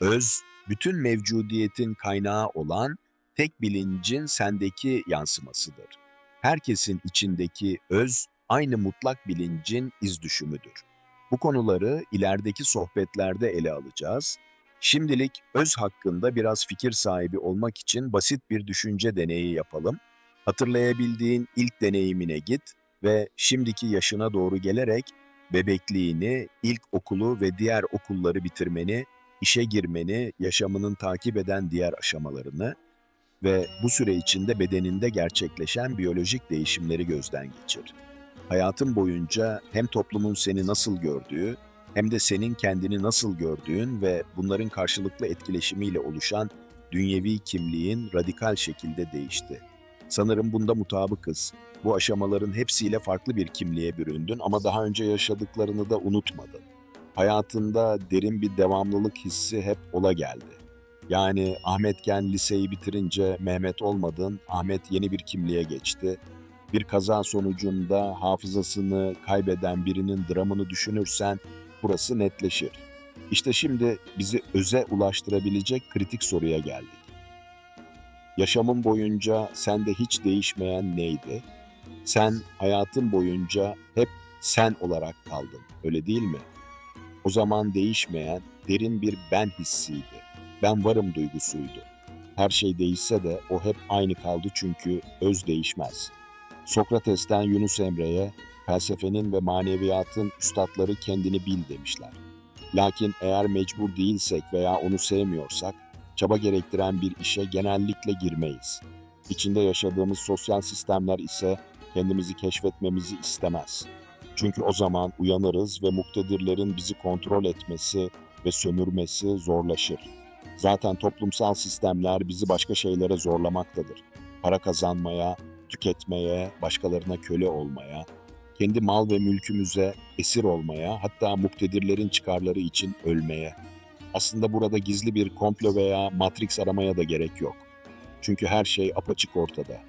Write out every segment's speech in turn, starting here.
Öz, bütün mevcudiyetin kaynağı olan tek bilincin sendeki yansımasıdır. Herkesin içindeki öz, aynı mutlak bilincin iz düşümüdür. Bu konuları ilerideki sohbetlerde ele alacağız. Şimdilik öz hakkında biraz fikir sahibi olmak için basit bir düşünce deneyi yapalım. Hatırlayabildiğin ilk deneyimine git ve şimdiki yaşına doğru gelerek bebekliğini, ilk okulu ve diğer okulları bitirmeni, işe girmeni, yaşamının takip eden diğer aşamalarını ve bu süre içinde bedeninde gerçekleşen biyolojik değişimleri gözden geçir. Hayatın boyunca hem toplumun seni nasıl gördüğü hem de senin kendini nasıl gördüğün ve bunların karşılıklı etkileşimiyle oluşan dünyevi kimliğin radikal şekilde değişti. Sanırım bunda mutabıkız. Bu aşamaların hepsiyle farklı bir kimliğe büründün ama daha önce yaşadıklarını da unutmadın. Hayatında derin bir devamlılık hissi hep ola geldi. Yani Ahmetken liseyi bitirince Mehmet olmadın, Ahmet yeni bir kimliğe geçti. Bir kaza sonucunda hafızasını kaybeden birinin dramını düşünürsen burası netleşir. İşte şimdi bizi öze ulaştırabilecek kritik soruya geldik. Yaşamın boyunca sende hiç değişmeyen neydi? Sen hayatın boyunca hep sen olarak kaldın, öyle değil mi? O zaman değişmeyen derin bir ben hissiydi. Ben varım duygusuydu. Her şey değişse de o hep aynı kaldı çünkü öz değişmez. Sokrates'ten Yunus Emre'ye felsefenin ve maneviyatın üstadları kendini bil demişler. Lakin eğer mecbur değilsek veya onu sevmiyorsak, çaba gerektiren bir işe genellikle girmeyiz. İçinde yaşadığımız sosyal sistemler ise kendimizi keşfetmemizi istemez. Çünkü o zaman uyanırız ve muktedirlerin bizi kontrol etmesi ve sömürmesi zorlaşır. Zaten toplumsal sistemler bizi başka şeylere zorlamaktadır. Para kazanmaya, tüketmeye, başkalarına köle olmaya, kendi mal ve mülkümüze esir olmaya, hatta muktedirlerin çıkarları için ölmeye. Aslında burada gizli bir komplo veya matrix aramaya da gerek yok. Çünkü her şey apaçık ortada.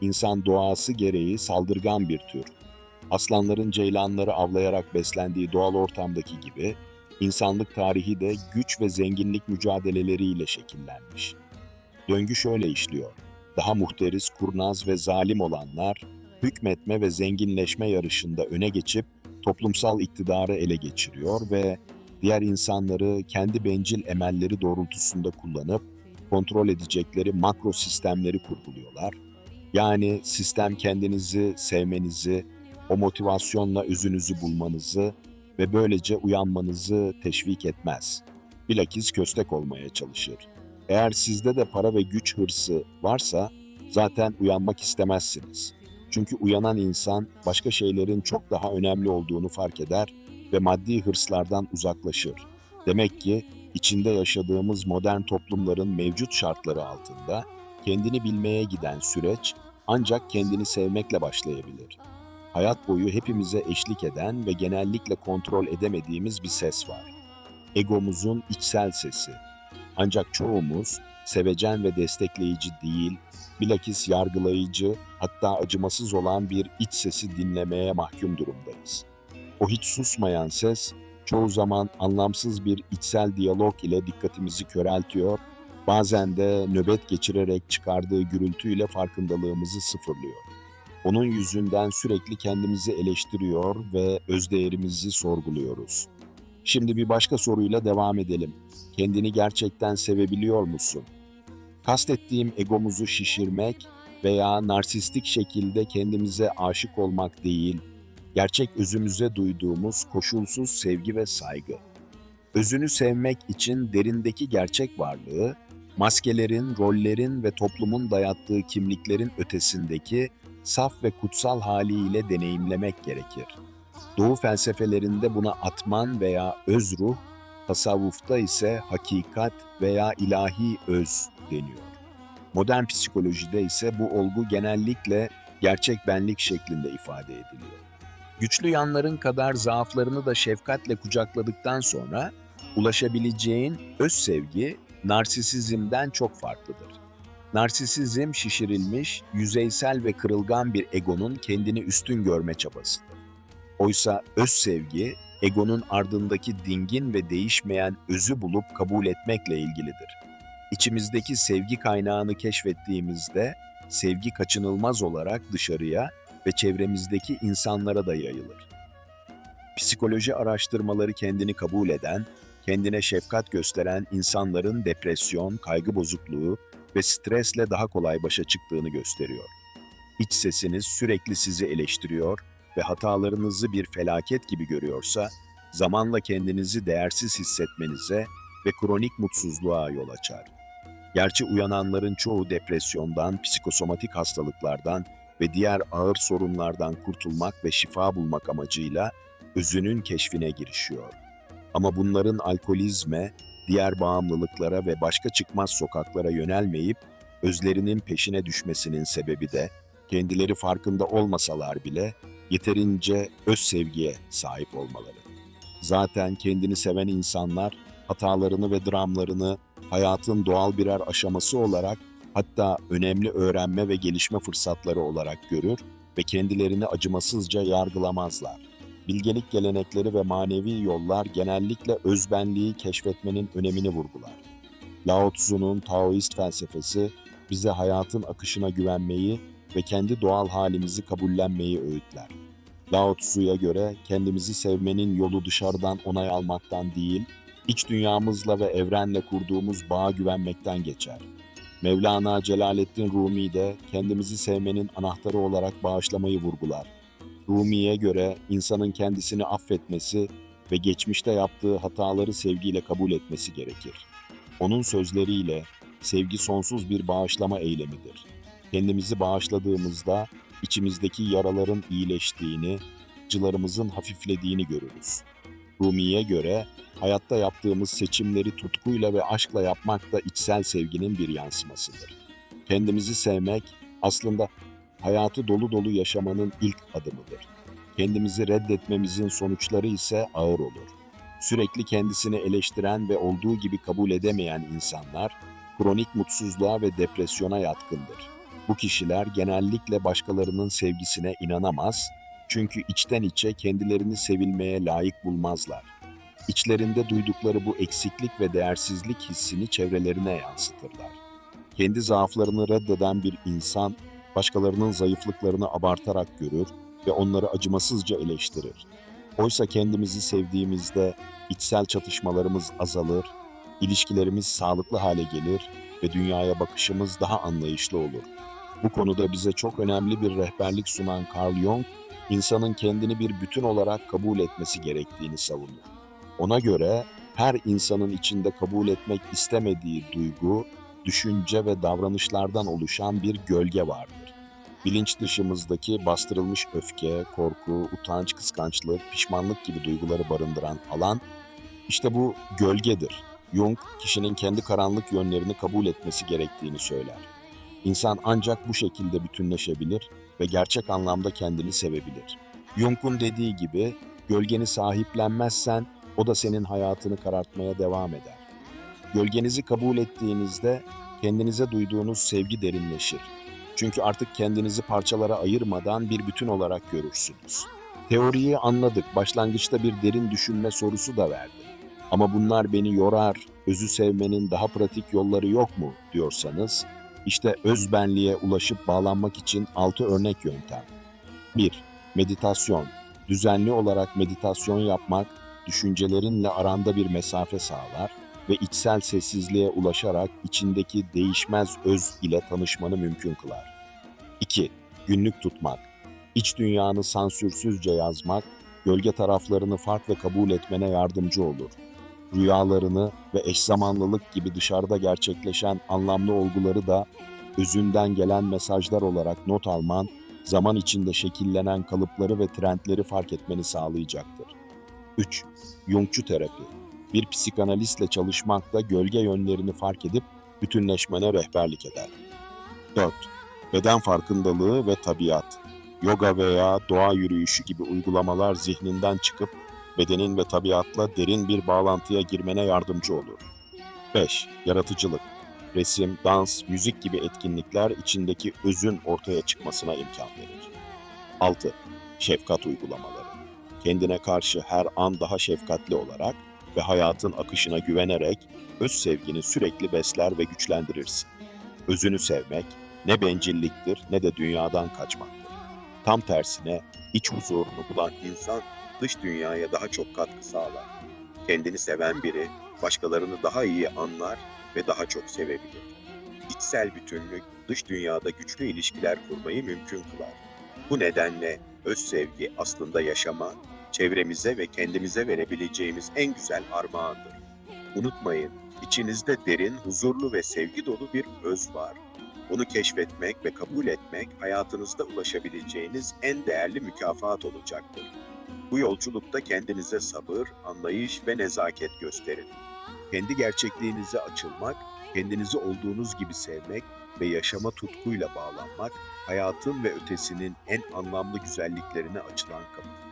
İnsan doğası gereği saldırgan bir tür. Aslanların ceylanları avlayarak beslendiği doğal ortamdaki gibi, insanlık tarihi de güç ve zenginlik mücadeleleriyle şekillenmiş. Döngü şöyle işliyor. Daha muhteris, kurnaz ve zalim olanlar, hükmetme ve zenginleşme yarışında öne geçip toplumsal iktidarı ele geçiriyor ve diğer insanları kendi bencil emelleri doğrultusunda kullanıp kontrol edecekleri makro sistemleri kurguluyorlar. Yani sistem kendinizi sevmenizi, o motivasyonla özünüzü bulmanızı ve böylece uyanmanızı teşvik etmez. Bilakis köstek olmaya çalışır. Eğer sizde de para ve güç hırsı varsa zaten uyanmak istemezsiniz. Çünkü uyanan insan başka şeylerin çok daha önemli olduğunu fark eder ve maddi hırslardan uzaklaşır. Demek ki içinde yaşadığımız modern toplumların mevcut şartları altında kendini bilmeye giden süreç ancak kendini sevmekle başlayabilir. Hayat boyu hepimize eşlik eden ve genellikle kontrol edemediğimiz bir ses var. Egomuzun içsel sesi. Ancak çoğumuz sevecen ve destekleyici değil, bilakis yargılayıcı, hatta acımasız olan bir iç sesi dinlemeye mahkum durumdayız. O hiç susmayan ses, çoğu zaman anlamsız bir içsel diyalog ile dikkatimizi köreltiyor, bazen de nöbet geçirerek çıkardığı gürültüyle farkındalığımızı sıfırlıyor. Onun yüzünden sürekli kendimizi eleştiriyor ve özdeğerimizi sorguluyoruz. Şimdi bir başka soruyla devam edelim. Kendini gerçekten sevebiliyor musun? Kastettiğim egomuzu şişirmek veya narsistik şekilde kendimize aşık olmak değil, gerçek özümüze duyduğumuz koşulsuz sevgi ve saygı. Özünü sevmek için derindeki gerçek varlığı, maskelerin, rollerin ve toplumun dayattığı kimliklerin ötesindeki saf ve kutsal haliyle deneyimlemek gerekir. Doğu felsefelerinde buna atman veya öz ruh, tasavvufta ise hakikat veya ilahi öz deniyor. Modern psikolojide ise bu olgu genellikle gerçek benlik şeklinde ifade ediliyor. Güçlü yanların kadar zaaflarını da şefkatle kucakladıktan sonra ulaşabileceğin öz sevgi narsisizmden çok farklıdır. Narsisizm şişirilmiş, yüzeysel ve kırılgan bir egonun kendini üstün görme çabasıdır. Oysa öz sevgi egonun ardındaki dingin ve değişmeyen özü bulup kabul etmekle ilgilidir. İçimizdeki sevgi kaynağını keşfettiğimizde sevgi kaçınılmaz olarak dışarıya ve çevremizdeki insanlara da yayılır. Psikoloji araştırmaları kendini kabul eden, kendine şefkat gösteren insanların depresyon, kaygı bozukluğu ve stresle daha kolay başa çıktığını gösteriyor. İç sesiniz sürekli sizi eleştiriyor ve hatalarınızı bir felaket gibi görüyorsa, zamanla kendinizi değersiz hissetmenize ve kronik mutsuzluğa yol açar. Gerçi uyananların çoğu depresyondan, psikosomatik hastalıklardan ve diğer ağır sorunlardan kurtulmak ve şifa bulmak amacıyla özünün keşfine girişiyor. Ama bunların alkolizme, diğer bağımlılıklara ve başka çıkmaz sokaklara yönelmeyip özlerinin peşine düşmesinin sebebi de kendileri farkında olmasalar bile yeterince öz sevgiye sahip olmaları. Zaten kendini seven insanlar hatalarını ve dramlarını hayatın doğal birer aşaması olarak hatta önemli öğrenme ve gelişme fırsatları olarak görür ve kendilerini acımasızca yargılamazlar. Bilgelik gelenekleri ve manevi yollar genellikle özbenliği keşfetmenin önemini vurgular. Lao Tzu'nun Taoist felsefesi bize hayatın akışına güvenmeyi ve kendi doğal halimizi kabullenmeyi öğütler. Lao Tzu'ya göre kendimizi sevmenin yolu dışarıdan onay almaktan değil, iç dünyamızla ve evrenle kurduğumuz bağa güvenmekten geçer. Mevlana Celaleddin Rumi de kendimizi sevmenin anahtarı olarak bağışlamayı vurgular. Rumi'ye göre insanın kendisini affetmesi ve geçmişte yaptığı hataları sevgiyle kabul etmesi gerekir. Onun sözleriyle sevgi sonsuz bir bağışlama eylemidir. Kendimizi bağışladığımızda içimizdeki yaraların iyileştiğini, acılarımızın hafiflediğini görürüz. Rumi'ye göre hayatta yaptığımız seçimleri tutkuyla ve aşkla yapmak da içsel sevginin bir yansımasıdır. Kendimizi sevmek aslında hayatı dolu dolu yaşamanın ilk adımıdır. Kendimizi reddetmemizin sonuçları ise ağır olur. Sürekli kendisini eleştiren ve olduğu gibi kabul edemeyen insanlar kronik mutsuzluğa ve depresyona yatkındır. Bu kişiler genellikle başkalarının sevgisine inanamaz çünkü içten içe kendilerini sevilmeye layık bulmazlar. İçlerinde duydukları bu eksiklik ve değersizlik hissini çevrelerine yansıtırlar. Kendi zaaflarını reddeden bir insan başkalarının zayıflıklarını abartarak görür ve onları acımasızca eleştirir. Oysa kendimizi sevdiğimizde içsel çatışmalarımız azalır, ilişkilerimiz sağlıklı hale gelir ve dünyaya bakışımız daha anlayışlı olur. Bu konuda bize çok önemli bir rehberlik sunan Carl Jung, insanın kendini bir bütün olarak kabul etmesi gerektiğini savunur. Ona göre her insanın içinde kabul etmek istemediği duygu, düşünce ve davranışlardan oluşan bir gölge vardır. Bilinç dışımızdaki bastırılmış öfke, korku, utanç, kıskançlık, pişmanlık gibi duyguları barındıran alan, işte bu gölgedir. Jung, kişinin kendi karanlık yönlerini kabul etmesi gerektiğini söyler. İnsan ancak bu şekilde bütünleşebilir ve gerçek anlamda kendini sevebilir. Jung'un dediği gibi, gölgeni sahiplenmezsen o da senin hayatını karartmaya devam eder. Gölgenizi kabul ettiğinizde kendinize duyduğunuz sevgi derinleşir. Çünkü artık kendinizi parçalara ayırmadan bir bütün olarak görürsünüz. Teoriyi anladık, başlangıçta bir derin düşünme sorusu da verdi. Ama bunlar beni yorar, özü sevmenin daha pratik yolları yok mu diyorsanız, işte özbenliğe ulaşıp bağlanmak için altı örnek yöntem. 1. Meditasyon. Düzenli olarak meditasyon yapmak, düşüncelerinle aranda bir mesafe sağlar ve içsel sessizliğe ulaşarak içindeki değişmez öz ile tanışmanı mümkün kılar. 2. Günlük tutmak. İç dünyanı sansürsüzce yazmak, gölge taraflarını fark ve kabul etmene yardımcı olur. Rüyalarını ve eş zamanlılık gibi dışarıda gerçekleşen anlamlı olguları da özünden gelen mesajlar olarak not alman, zaman içinde şekillenen kalıpları ve trendleri fark etmeni sağlayacaktır. 3. Jungçu terapi bir psikanalistle çalışmakla gölge yönlerini fark edip bütünleşmene rehberlik eder. 4. Beden farkındalığı ve tabiat. Yoga veya doğa yürüyüşü gibi uygulamalar zihninden çıkıp bedenin ve tabiatla derin bir bağlantıya girmene yardımcı olur. 5. Yaratıcılık. Resim, dans, müzik gibi etkinlikler içindeki özün ortaya çıkmasına imkan verir. 6. Şefkat uygulamaları Kendine karşı her an daha şefkatli olarak ve hayatın akışına güvenerek öz sevgini sürekli besler ve güçlendirirsin. Özünü sevmek ne bencilliktir ne de dünyadan kaçmaktır. Tam tersine iç huzurunu bulan insan dış dünyaya daha çok katkı sağlar. Kendini seven biri başkalarını daha iyi anlar ve daha çok sevebilir. İçsel bütünlük dış dünyada güçlü ilişkiler kurmayı mümkün kılar. Bu nedenle öz sevgi aslında yaşama, çevremize ve kendimize verebileceğimiz en güzel armağandır. Unutmayın, içinizde derin, huzurlu ve sevgi dolu bir öz var. Bunu keşfetmek ve kabul etmek hayatınızda ulaşabileceğiniz en değerli mükafat olacaktır. Bu yolculukta kendinize sabır, anlayış ve nezaket gösterin. Kendi gerçekliğinize açılmak, kendinizi olduğunuz gibi sevmek ve yaşama tutkuyla bağlanmak, hayatın ve ötesinin en anlamlı güzelliklerine açılan kapıdır.